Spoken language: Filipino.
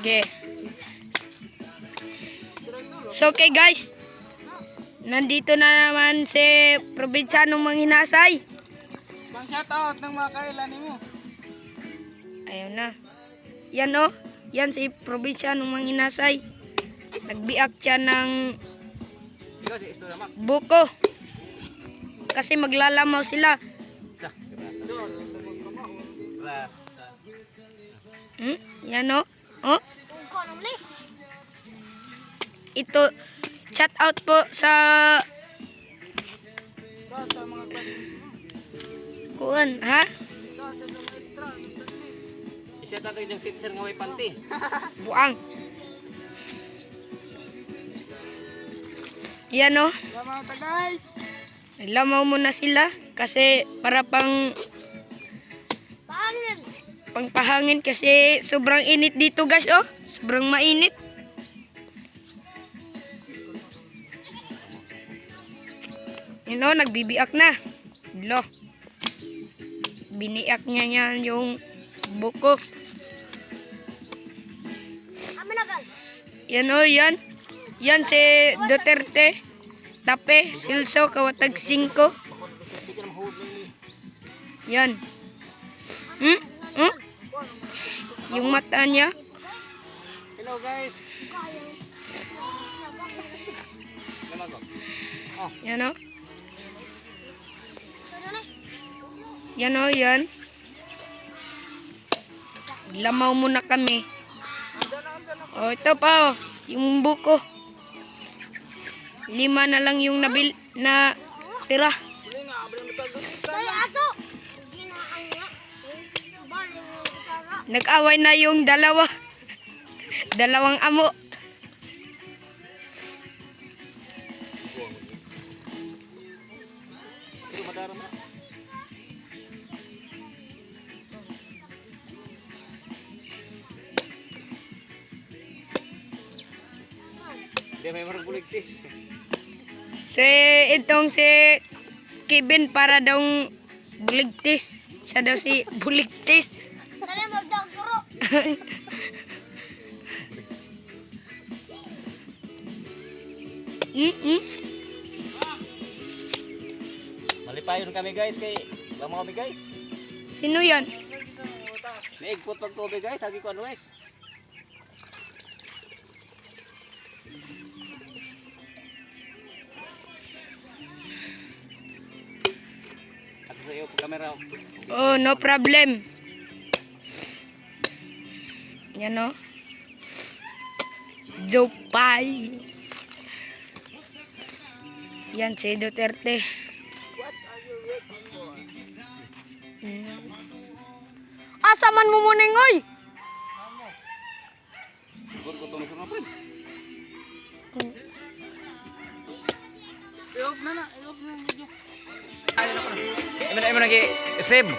Okay. So okay guys. Nandito na naman si Probinsyanong Manghinasay. Pang shoutout ng mga kailan mo. Ayun na. Yan oh. Yan si Probinsyanong Manghinasay. Nagbiak siya ng buko. Kasi maglalamaw sila. Hmm? Yan oh. Oh. Ito, chat out po sa kuan, ha? Isa tato yung teacher nga may panty. Buang. Yan oh. Sama ta guys. Lamaw muna sila kasi para pang pangpahangin kasi sobrang init dito guys oh. Sobrang mainit. Yun oh, nagbibiak na. Lo. Biniak niya yan yung buko. Yan oh, yan. Yan si Duterte. Tape, Silso, Kawatag 5. Yan. Hmm? Yung mata niya. Hello guys. Yan o. Yan o, yan. Lamaw muna kami. O, ito pa o. Yung buko. Lima na lang yung nabil na tira. Nag-away na yung dalawa. Dalawang amo. Si itong si Kevin para daw buligtis. Siya daw si buligtis. Mm -mm. Malipayon kami guys kay Lama kami guys. Sino yan? May igpot pag tubig guys, agi ko ano guys. Ako sa iyo po kamera. Oh, no problem. Yan o. Jopay. Yan si Duterte. Hmm. Asa man mo muna ngoy? Siguro ko ito masarap rin. I-off na na, i-off na yung video. Ay, na ko na. Ay, mo na, ay mo na, save.